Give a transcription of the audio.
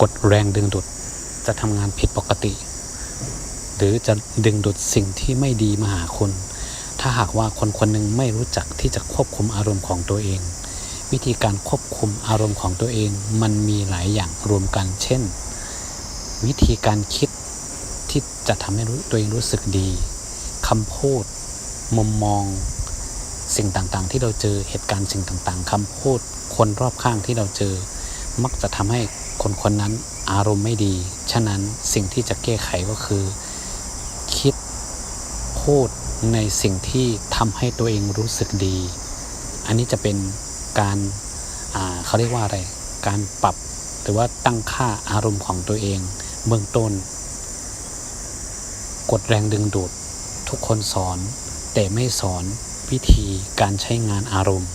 กดแรงดึงดูดจะทำงานผิดปกติ หรือจะดึงดูดสิ่งที่ไม่ดีมาหาคุณ ถ้าหากว่าคนคนหนึ่งไม่รู้จักที่จะควบคุมอารมณ์ของตัวเอง วิธีการควบคุมอารมณ์ของตัวเองมันมีหลายอย่างรวมกัน เช่น วิธีการคิดที่จะทำให้ตัวเองรู้สึกดีคำพูด มุมมอง สิ่งต่างๆ ที่เราเจอเหตุการณ์สิ่งต่างๆคำพูด คนรอบข้างที่เราเจอ มักจะทำให้ คนคนนั้นอารมณ์ไม่ดี ฉะนั้นสิ่งที่จะแก้ไขก็คือ คิดพูดในสิ่งที่ทำให้ตัวเองรู้สึกดี อันนี้จะเป็นการาเขาเรียกว่าอะไร การปรับหรือว่าตั้งค่าอารมณ์ของตัวเอง เบื้องต้น กดแรงดึงดูดทุกคนสอน แต่ไม่สอนวิธีการใช้งานอารมณ์